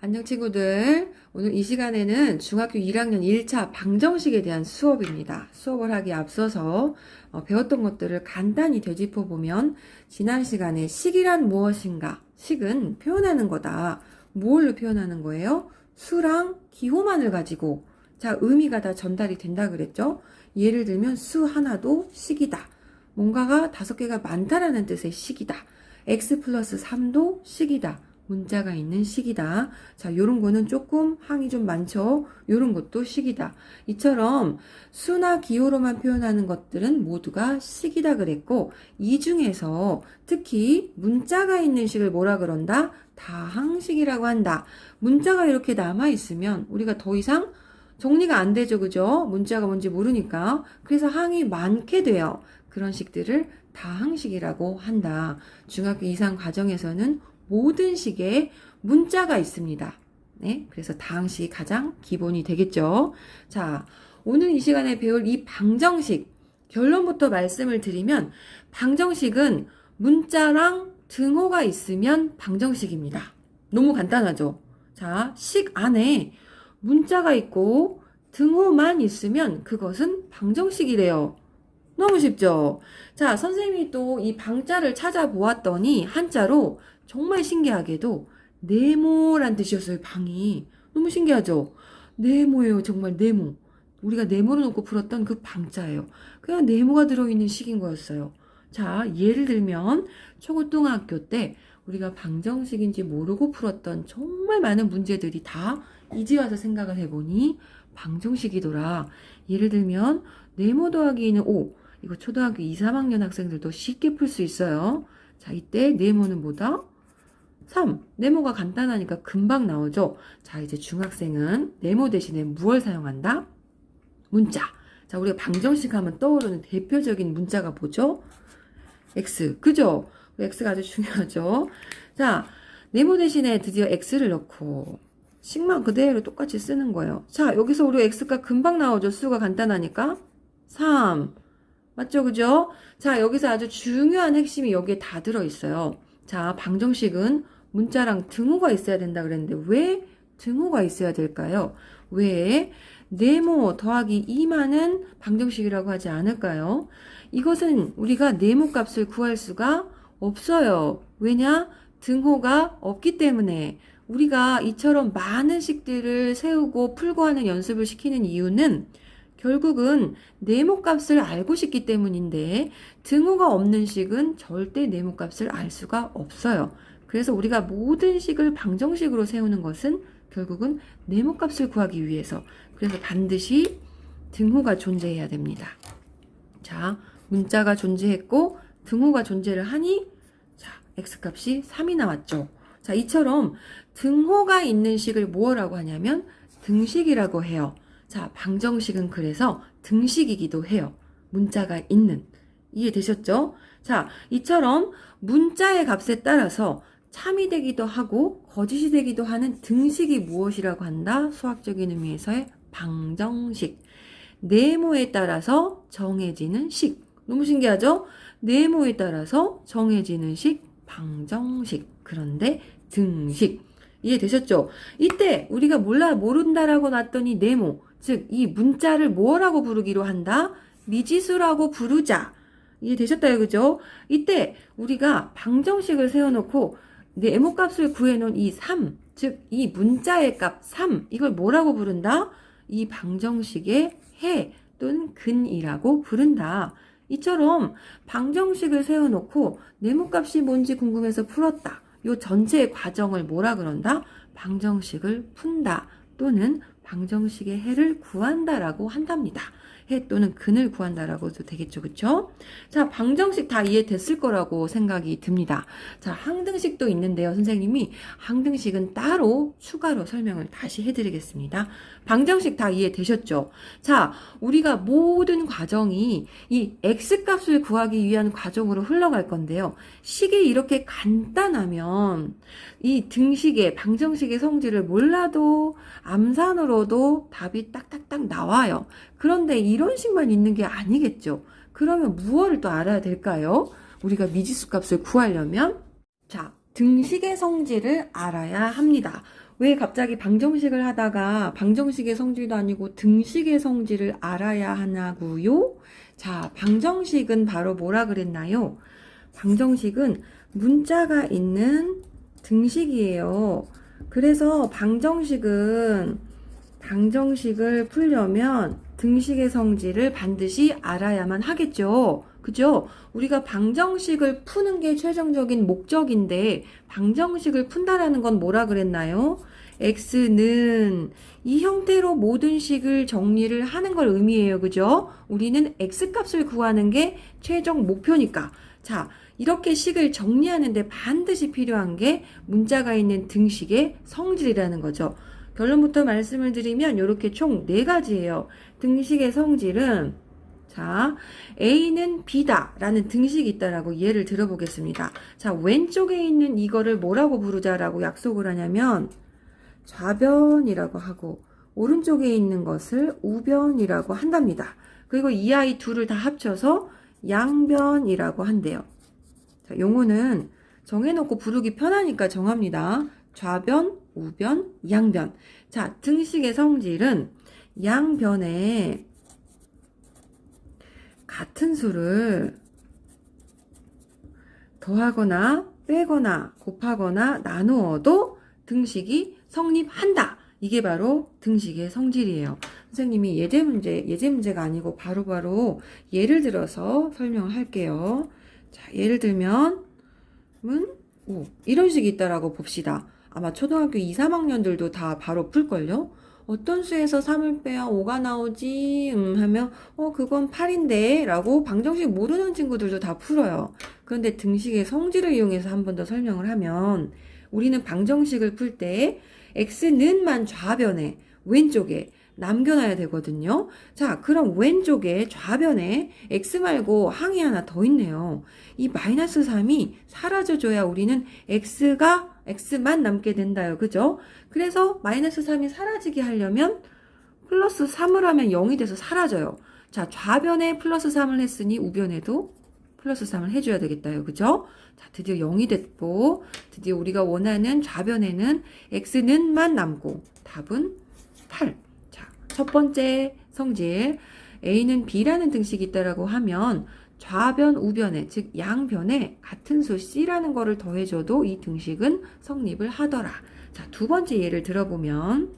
안녕 친구들. 오늘 이 시간에는 중학교 1학년 1차 방정식에 대한 수업입니다. 수업을 하기 앞서서 어, 배웠던 것들을 간단히 되짚어 보면 지난 시간에 식이란 무엇인가? 식은 표현하는 거다. 뭘로 표현하는 거예요? 수랑 기호만을 가지고 자, 의미가 다 전달이 된다 그랬죠? 예를 들면 수 하나도 식이다. 뭔가가 다섯 개가 많다라는 뜻의 식이다. x 플러스 3도 식이다. 문자가 있는 식이다. 자, 요런 거는 조금 항이 좀 많죠? 요런 것도 식이다. 이처럼 수나 기호로만 표현하는 것들은 모두가 식이다 그랬고, 이 중에서 특히 문자가 있는 식을 뭐라 그런다? 다항식이라고 한다. 문자가 이렇게 남아있으면 우리가 더 이상 정리가 안 되죠, 그죠? 문자가 뭔지 모르니까. 그래서 항이 많게 돼요. 그런 식들을 다항식이라고 한다. 중학교 이상 과정에서는 모든 식에 문자가 있습니다. 네, 그래서 다항식이 가장 기본이 되겠죠. 자, 오늘 이 시간에 배울 이 방정식 결론부터 말씀을 드리면 방정식은 문자랑 등호가 있으면 방정식입니다. 너무 간단하죠. 자, 식 안에 문자가 있고 등호만 있으면 그것은 방정식이래요. 너무 쉽죠? 자, 선생님이 또 이 방자를 찾아보았더니 한자로 정말 신기하게도 네모란 뜻이었어요, 방이. 너무 신기하죠? 네모예요, 정말 네모. 우리가 네모를 놓고 풀었던 그 방자예요. 그냥 네모가 들어있는 식인 거였어요. 자, 예를 들면 초고등학교 때 우리가 방정식인지 모르고 풀었던 정말 많은 문제들이 다 이제 와서 생각을 해보니 방정식이더라. 예를 들면 네모 더하기 2는 5. 이거 초등학교 2, 3학년 학생들도 쉽게 풀 수 있어요. 자, 이때 네모는 뭐다? 3. 네모가 간단하니까 금방 나오죠. 자, 이제 중학생은 네모 대신에 무엇을 사용한다? 문자. 자, 우리가 방정식 하면 떠오르는 대표적인 문자가 뭐죠? X. 그죠? X가 아주 중요하죠. 자, 네모 대신에 드디어 X를 넣고 식만 그대로 똑같이 쓰는 거예요. 자, 여기서 우리 X가 금방 나오죠. 수가 간단하니까. 3. 맞죠? 그죠? 자, 여기서 아주 중요한 핵심이 여기에 다 들어있어요. 자, 방정식은 문자랑 등호가 있어야 된다 그랬는데 왜 등호가 있어야 될까요? 왜 네모 더하기 2만은 방정식이라고 하지 않을까요? 이것은 우리가 네모 값을 구할 수가 없어요. 왜냐? 등호가 없기 때문에 우리가 이처럼 많은 식들을 세우고 풀고 하는 연습을 시키는 이유는 결국은 네모 값을 알고 싶기 때문인데 등호가 없는 식은 절대 네모 값을 알 수가 없어요. 그래서 우리가 모든 식을 방정식으로 세우는 것은 결국은 네모 값을 구하기 위해서 그래서 반드시 등호가 존재해야 됩니다. 자, 문자가 존재했고 등호가 존재를 하니 자, x값이 3이 나왔죠. 자, 이처럼 등호가 있는 식을 뭐라고 하냐면 등식이라고 해요. 자, 방정식은 그래서 등식이기도 해요. 문자가 있는. 이해되셨죠? 자, 이처럼 문자의 값에 따라서 참이 되기도 하고 거짓이 되기도 하는 등식이 무엇이라고 한다? 수학적인 의미에서의 방정식. 네모에 따라서 정해지는 식. 너무 신기하죠? 네모에 따라서 정해지는 식, 방정식. 그런데 등식. 이해되셨죠? 이때 우리가 몰라 모른다라고 놨더니 네모, 즉 이 문자를 뭐라고 부르기로 한다? 미지수라고 부르자. 이해되셨다요, 그죠? 이때 우리가 방정식을 세워놓고 네모 값을 구해놓은 이 3, 즉 이 문자의 값 3, 이걸 뭐라고 부른다? 이 방정식의 해 또는 근이라고 부른다. 이처럼 방정식을 세워놓고 네모 값이 뭔지 궁금해서 풀었다. 요 전체의 과정을 뭐라 그런다? 방정식을 푼다 또는 방정식의 해를 구한다라고 한답니다. 해 또는 근을 구한다라고도 되겠죠, 그쵸? 자, 방정식 다 이해됐을 거라고 생각이 듭니다. 자, 항등식도 있는데요, 선생님이 항등식은 따로 추가로 설명을 다시 해드리겠습니다. 방정식 다 이해되셨죠? 자, 우리가 모든 과정이 이 x값을 구하기 위한 과정으로 흘러갈 건데요. 식이 이렇게 간단하면 이 등식의 방정식의 성질을 몰라도 암산으로도 답이 딱딱딱 나와요. 그런데 이런 식만 있는 게 아니겠죠. 그러면 무엇을 또 알아야 될까요? 우리가 미지수 값을 구하려면 자, 등식의 성질을 알아야 합니다. 왜 갑자기 방정식을 하다가 방정식의 성질도 아니고 등식의 성질을 알아야 하냐고요? 자, 방정식은 바로 뭐라 그랬나요? 방정식은 문자가 있는 등식이에요. 그래서 방정식은 방정식을 풀려면 등식의 성질을 반드시 알아야만 하겠죠. 그죠? 우리가 방정식을 푸는 게 최종적인 목적인데 방정식을 푼다라는 건 뭐라 그랬나요? x는 이 형태로 모든 식을 정리를 하는 걸 의미해요. 그죠? 우리는 x 값을 구하는 게 최종 목표니까. 자, 이렇게 식을 정리하는데 반드시 필요한 게 문자가 있는 등식의 성질이라는 거죠. 결론부터 말씀을 드리면 이렇게 총 네 가지예요. 등식의 성질은 자, A는 B다 라는 등식이 있다라고 예를 들어보겠습니다. 자, 왼쪽에 있는 이거를 뭐라고 부르자라고 약속을 하냐면 좌변이라고 하고 오른쪽에 있는 것을 우변이라고 한답니다. 그리고 이 아이 둘을 다 합쳐서 양변이라고 한대요. 자, 용어는 정해놓고 부르기 편하니까 정합니다. 좌변, 우변, 양변. 자, 등식의 성질은 양변에 같은 수를 더하거나 빼거나 곱하거나 나누어도 등식이 성립한다. 이게 바로 등식의 성질이에요. 선생님이 예제 문제, 예제 문제가 아니고 바로바로 예를 들어서 설명을 할게요. 자, 예를 들면, 은, 오, 이런 식이 있다라고 봅시다. 아마 초등학교 2, 3학년들도 다 바로 풀걸요? 어떤 수에서 3을 빼야 5가 나오지? 음, 하면, 어, 그건 8인데? 라고 방정식 모르는 친구들도 다 풀어요. 그런데 등식의 성질을 이용해서 한 번 더 설명을 하면, 우리는 방정식을 풀 때, x는만 좌변에, 왼쪽에 남겨놔야 되거든요. 자, 그럼 왼쪽에 좌변에 x 말고 항이 하나 더 있네요. 이 마이너스 3이 사라져줘야 우리는 x가 x만 남게 된다요. 그죠? 그래서 마이너스 3이 사라지게 하려면 플러스 3을 하면 0이 돼서 사라져요. 자, 좌변에 플러스 3을 했으니 우변에도 플러스 3을 해줘야 되겠다요. 그죠? 자, 드디어 0이 됐고, 드디어 우리가 원하는 좌변에는 x는만 남고, 답은 8. 자, 첫 번째 성질. a는 b라는 등식이 있다라고 하면, 좌변, 우변에, 즉 양변에 같은 수 c라는 거를 더해줘도 이 등식은 성립을 하더라. 자, 두 번째 예를 들어보면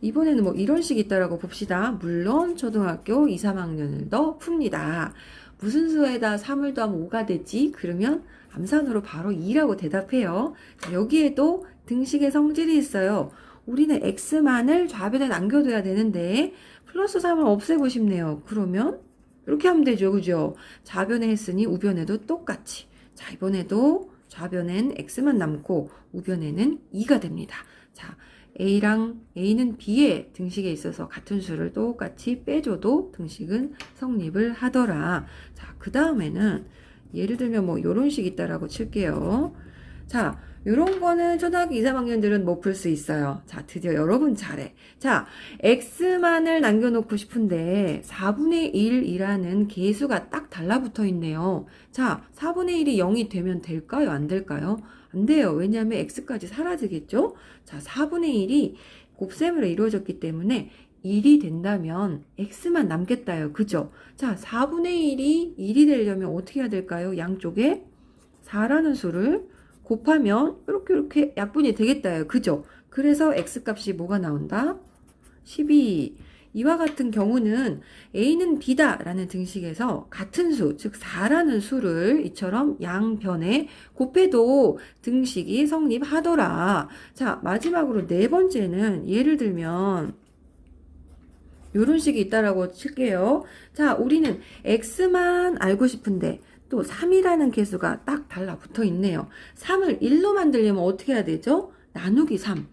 이번에는 뭐 이런 식이 있다라고 봅시다. 물론 초등학교 2, 3학년을 더 풉니다. 무슨 수에다 3을 더하면 5가 되지? 그러면 암산으로 바로 2라고 대답해요. 자, 여기에도 등식의 성질이 있어요. 우리는 x만을 좌변에 남겨둬야 되는데 플러스 3을 없애고 싶네요. 그러면 이렇게 하면 되죠. 그죠? 좌변에 했으니 우변에도 똑같이. 자, 이번에도 좌변엔 x만 남고 우변에는 2가 됩니다. 자, a랑 a는 b의 등식에 있어서 같은 수를 똑같이 빼줘도 등식은 성립을 하더라. 자, 그 다음에는 예를 들면 뭐 요런 식 있다라고 칠게요. 자, 요런 거는 초등학교 2, 3학년들은 못 풀 수 있어요. 자, 드디어 여러분 차례. 자, x만을 남겨놓고 싶은데 4분의 1이라는 개수가 딱 달라붙어 있네요. 자, 4분의 1이 0이 되면 될까요? 안 될까요? 안 돼요. 왜냐하면 x까지 사라지겠죠? 자, 4분의 1이 곱셈으로 이루어졌기 때문에 1이 된다면 x만 남겠다요. 그죠? 자, 4분의 1이 1이 되려면 어떻게 해야 될까요? 양쪽에 4라는 수를 곱하면 이렇게 이렇게 약분이 되겠다요. 그죠? 그래서 x값이 뭐가 나온다? 12. 이와 같은 경우는 a는 b다 라는 등식에서 같은 수, 즉 4라는 수를 이처럼 양변에 곱해도 등식이 성립하더라. 자, 마지막으로 네 번째는 예를 들면 요런 식이 있다라고 칠게요. 자, 우리는 x만 알고 싶은데 또 3이라는 개수가 딱 달라붙어 있네요. 3을 1로 만들려면 어떻게 해야 되죠? 나누기 3.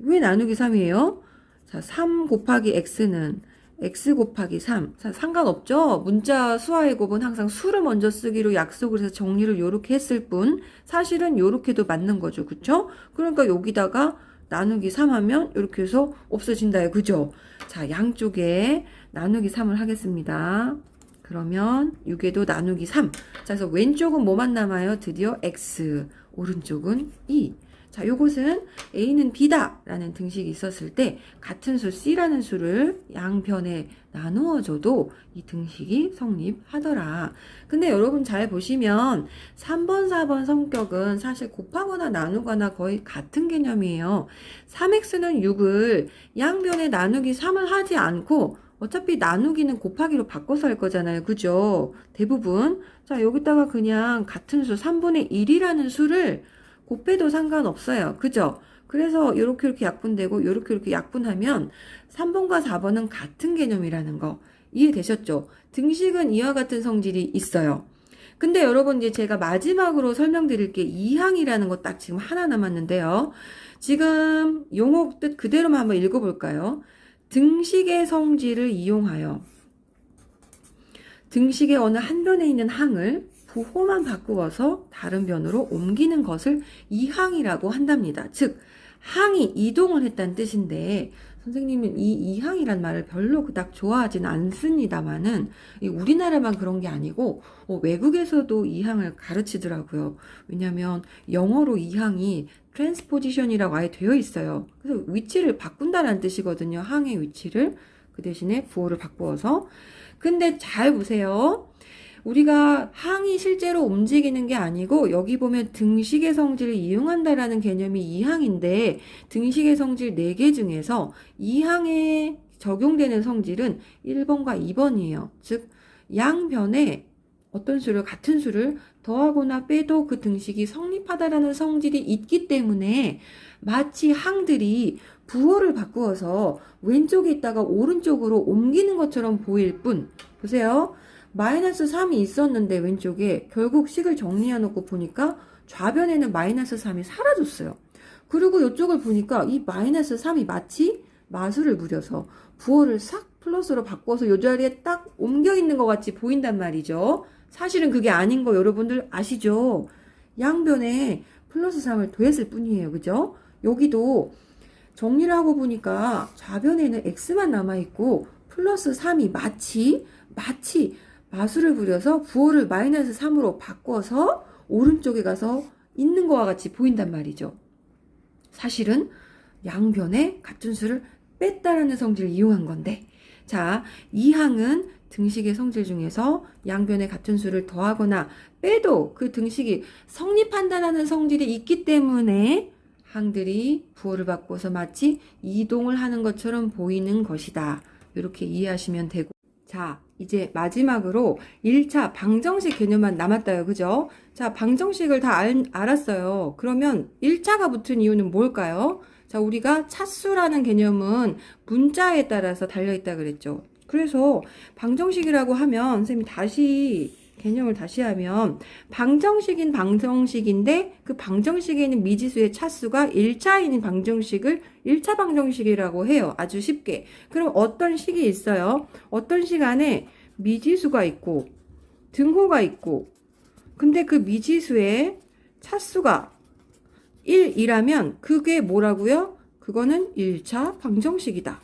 왜 나누기 3이에요? 자, 3 곱하기 x는 x 곱하기 3. 자, 상관없죠? 문자 수화의 곱은 항상 수를 먼저 쓰기로 약속을 해서 정리를 요렇게 했을 뿐 사실은 요렇게도 맞는 거죠. 그쵸? 그러니까 여기다가 나누기 3 하면 이렇게 해서 없어진다요. 그죠? 자, 양쪽에 나누기 3을 하겠습니다. 그러면 6에도 나누기 3. 자, 그래서 왼쪽은 뭐만 남아요? 드디어 x. 오른쪽은 2. 자, 요것은 A는 B다 라는 등식이 있었을 때 같은 수 C라는 수를 양변에 나누어줘도 이 등식이 성립하더라. 근데 여러분 잘 보시면 3번, 4번 성격은 사실 곱하거나 나누거나 거의 같은 개념이에요. 3x는 6을 양변에 나누기 3을 하지 않고 어차피 나누기는 곱하기로 바꿔서 할 거잖아요. 그죠? 대부분. 자, 여기다가 그냥 같은 수 3분의 1이라는 수를 곱해도 상관없어요. 그죠? 그래서 이렇게 이렇게 약분되고 이렇게 이렇게 약분하면 3번과 4번은 같은 개념이라는 거 이해되셨죠? 등식은 이와 같은 성질이 있어요. 근데 여러분 이제 제가 마지막으로 설명드릴 게 이항이라는 거 딱 지금 하나 남았는데요. 지금 용어 뜻 그대로만 한번 읽어볼까요? 등식의 성질을 이용하여 등식의 어느 한 변에 있는 항을 부호만 바꾸어서 다른 변으로 옮기는 것을 이항이라고 한답니다. 즉 항이 이동을 했다는 뜻인데 선생님은 이 이항이란 말을 별로 그닥 좋아하지는 않습니다만은 이 우리나라만 그런 게 아니고 어, 외국에서도 이항을 가르치더라고요. 왜냐하면 영어로 이항이 트랜스포지션이라고 아예 되어 있어요. 그래서 위치를 바꾼다는 뜻이거든요. 항의 위치를 그 대신에 부호를 바꾸어서 근데 잘 보세요. 우리가 항이 실제로 움직이는 게 아니고 여기 보면 등식의 성질을 이용한다라는 개념이 이항인데 등식의 성질 4개 중에서 이항에 적용되는 성질은 1번과 2번이에요. 즉 양변에 어떤 수를 같은 수를 더하거나 빼도 그 등식이 성립하다라는 성질이 있기 때문에 마치 항들이 부호를 바꾸어서 왼쪽에 있다가 오른쪽으로 옮기는 것처럼 보일 뿐 보세요. 마이너스 3이 있었는데 왼쪽에 결국 식을 정리해 놓고 보니까 좌변에는 마이너스 3이 사라졌어요. 그리고 이쪽을 보니까 이 마이너스 3이 마치 마술을 부려서 부호를 싹 플러스로 바꿔서 이 자리에 딱 옮겨 있는 것 같이 보인단 말이죠. 사실은 그게 아닌 거 여러분들 아시죠? 양변에 플러스 3을 더했을 뿐이에요. 그죠? 여기도 정리를 하고 보니까 좌변에는 x만 남아있고 플러스 3이 마치 마치 마술을 부려서 부호를 마이너스 3으로 바꿔서 오른쪽에 가서 있는 것과 같이 보인단 말이죠. 사실은 양변에 같은 수를 뺐다라는 성질을 이용한 건데 자, 이 항은 등식의 성질 중에서 양변에 같은 수를 더하거나 빼도 그 등식이 성립한다라는 성질이 있기 때문에 항들이 부호를 바꿔서 마치 이동을 하는 것처럼 보이는 것이다. 이렇게 이해하시면 되고 자, 이제 마지막으로 1차 방정식 개념만 남았다요. 그죠? 자, 방정식을 다 알, 알았어요. 그러면 1차가 붙은 이유는 뭘까요? 자, 우리가 차수라는 개념은 문자에 따라서 달려있다 그랬죠. 그래서 방정식이라고 하면, 선생님이 다시 개념을 다시 하면, 방정식인 방정식인데, 그 방정식에 있는 미지수의 차수가 1차인 방정식을 1차 방정식이라고 해요. 아주 쉽게. 그럼 어떤 식이 있어요? 어떤 시간에 미지수가 있고, 등호가 있고, 근데 그 미지수의 차수가 1이라면 그게 뭐라고요? 그거는 1차 방정식이다.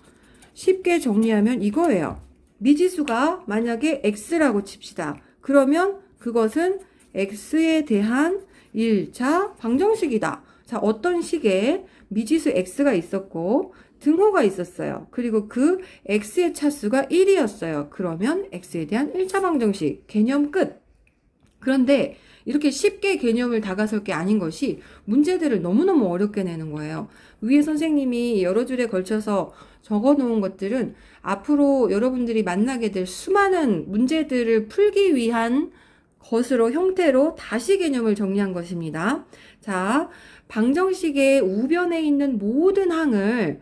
쉽게 정리하면 이거예요. 미지수가 만약에 x라고 칩시다. 그러면 그것은 x에 대한 1차 방정식이다. 자, 어떤 식에 미지수 x가 있었고 등호가 있었어요. 그리고 그 x의 차수가 1이었어요. 그러면 x에 대한 1차 방정식 개념 끝. 그런데 이렇게 쉽게 개념을 다가설 게 아닌 것이 문제들을 너무너무 어렵게 내는 거예요. 위에 선생님이 여러 줄에 걸쳐서 적어 놓은 것들은 앞으로 여러분들이 만나게 될 수많은 문제들을 풀기 위한 것으로 형태로 다시 개념을 정리한 것입니다. 자, 방정식의 우변에 있는 모든 항을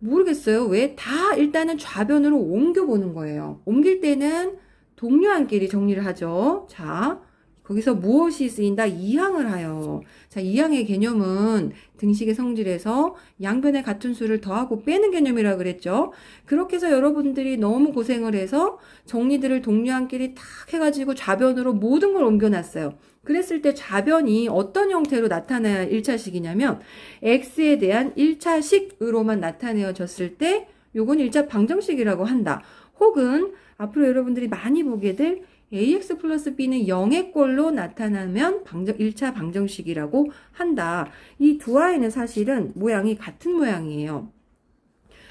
모르겠어요. 왜? 다 일단은 좌변으로 옮겨보는 거예요. 옮길 때는 동료한끼리 정리를 하죠. 자, 거기서 무엇이 쓰인다? 이항을 하여. 자, 이항의 개념은 등식의 성질에서 양변의 같은 수를 더하고 빼는 개념이라 그랬죠. 그렇게 해서 여러분들이 너무 고생을 해서 정리들을 동료한끼리 탁 해가지고 좌변으로 모든 걸 옮겨놨어요. 그랬을 때 좌변이 어떤 형태로 나타나야 1차식이냐면 x에 대한 1차식으로만 나타내어졌을 때 요건 1차 방정식이라고 한다. 혹은 앞으로 여러분들이 많이 보게 될 ax 플러스 b는 0의 꼴로 나타나면 방정, 1차 방정식이라고 한다. 이 두 아이는 사실은 모양이 같은 모양이에요.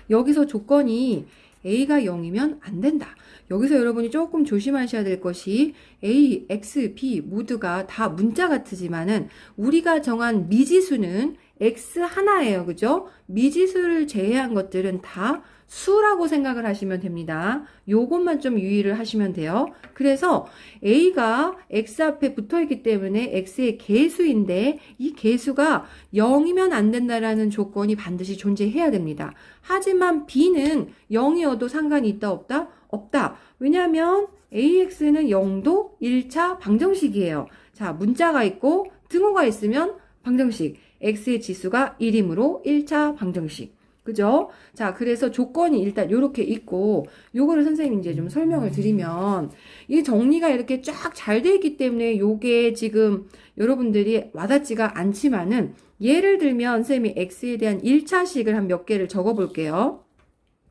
여기서 조건이 a가 0이면 안 된다. 여기서 여러분이 조금 조심하셔야 될 것이 a, x, b 모두가 다 문자 같으지만은 우리가 정한 미지수는 x 하나예요. 그죠? 미지수를 제외한 것들은 다 수라고 생각을 하시면 됩니다. 요것만 좀 유의를 하시면 돼요. 그래서 a가 x 앞에 붙어 있기 때문에 x의 개수인데 이 개수가 0이면 안 된다라는 조건이 반드시 존재해야 됩니다. 하지만 b는 0이어도 상관이 있다 없다? 없다. 왜냐하면 AX는 0도 1차 방정식이에요. 자, 문자가 있고 등호가 있으면 방정식. X의 지수가 1이므로 1차 방정식. 그죠? 자, 그래서 조건이 일단 이렇게 있고, 요거를 선생님 이제 좀 설명을 드리면, 이 정리가 이렇게 쫙 잘 돼 있기 때문에 요게 지금 여러분들이 와닿지가 않지만은, 예를 들면 선생님이 X에 대한 1차식을 한 몇 개를 적어 볼게요.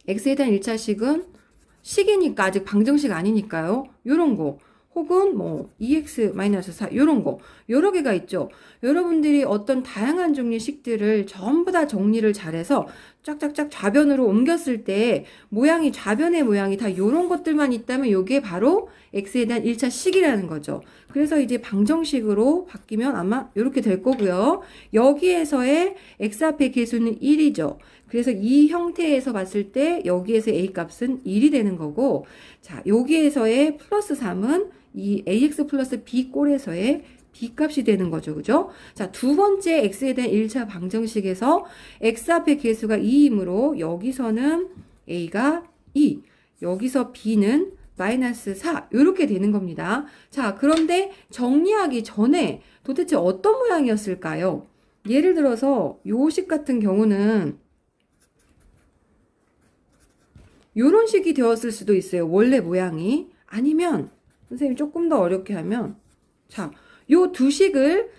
X에 대한 1차식은 식이니까 아직 방정식 아니니까요. 요런 거. 혹은 뭐 2x-4 요런 거. 여러 개가 있죠. 여러분들이 어떤 다양한 종류의 식들을 전부 다 정리를 잘해서 쫙쫙쫙 좌변으로 옮겼을 때 모양이 좌변의 모양이 다 요런 것들만 있다면 요게 바로 x에 대한 1차 식이라는 거죠. 그래서 이제 방정식으로 바뀌면 아마 이렇게 될 거고요. 여기에서의 x 앞의 개수는 1이죠. 그래서 이 형태에서 봤을 때 여기에서 a 값은 1이 되는 거고 자 여기에서의 플러스 3은 이 ax 플러스 b 꼴에서의 b 값이 되는 거죠. 그죠? 자, 두 번째 x에 대한 1차 방정식에서 x 앞의 개수가 2이므로 여기서는 a가 2, 여기서 b는 마이너스 4 이렇게 되는 겁니다. 자, 그런데 정리하기 전에 도대체 어떤 모양이었을까요? 예를 들어서 요식 같은 경우는 요런 식이 되었을 수도 있어요. 원래 모양이. 아니면 선생님이 조금 더 어렵게 하면 자, 요 두 식을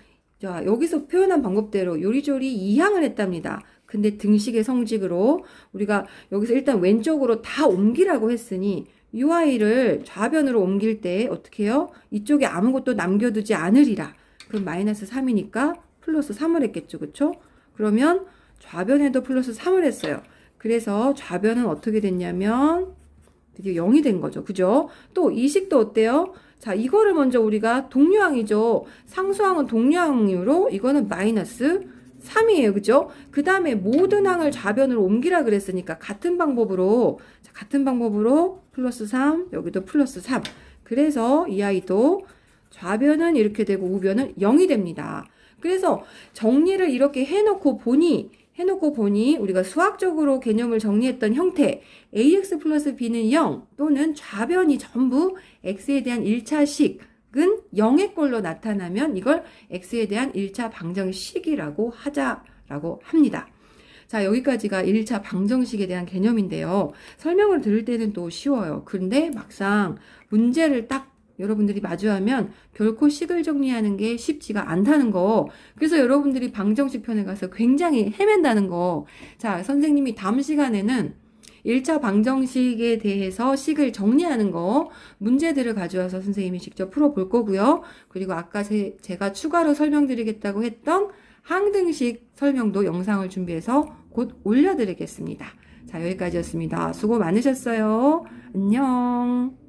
자, 여기서 표현한 방법대로 요리조리 이항을 했답니다. 근데 등식의 성직으로 우리가 여기서 일단 왼쪽으로 다 옮기라고 했으니 이 아이를 좌변으로 옮길 때 어떻게 해요? 이쪽에 아무것도 남겨두지 않으리라. 그럼 마이너스 3이니까 플러스 3을 했겠죠. 그쵸? 그러면 좌변에도 플러스 3을 했어요. 그래서 좌변은 어떻게 됐냐면 드디어 0이 된 거죠. 그죠? 또 이 식도 어때요? 자, 이거를 먼저 우리가 동류항이죠. 상수항은 동류항으로 이거는 마이너스 3이에요. 그죠? 그 다음에 모든 항을 좌변으로 옮기라 그랬으니까 같은 방법으로 자, 같은 방법으로 플러스 3 여기도 플러스 3 그래서 이 아이도 좌변은 이렇게 되고 우변은 0이 됩니다. 그래서 정리를 이렇게 해놓고 보니 해놓고 보니 우리가 수학적으로 개념을 정리했던 형태 ax 플러스 b는 0 또는 좌변이 전부 x에 대한 1차식은 0의 꼴로 나타나면 이걸 x에 대한 1차 방정식이라고 하자라고 합니다. 자, 여기까지가 1차 방정식에 대한 개념인데요. 설명을 들을 때는 또 쉬워요. 근데 막상 문제를 딱 여러분들이 마주하면 결코 식을 정리하는 게 쉽지가 않다는 거. 그래서 여러분들이 방정식 편에 가서 굉장히 헤맨다는 거. 자, 선생님이 다음 시간에는 1차 방정식에 대해서 식을 정리하는 거 문제들을 가져와서 선생님이 직접 풀어볼 거고요. 그리고 아까 제, 제가 추가로 설명드리겠다고 했던 항등식 설명도 영상을 준비해서 곧 올려드리겠습니다. 자, 여기까지였습니다. 수고 많으셨어요. 안녕.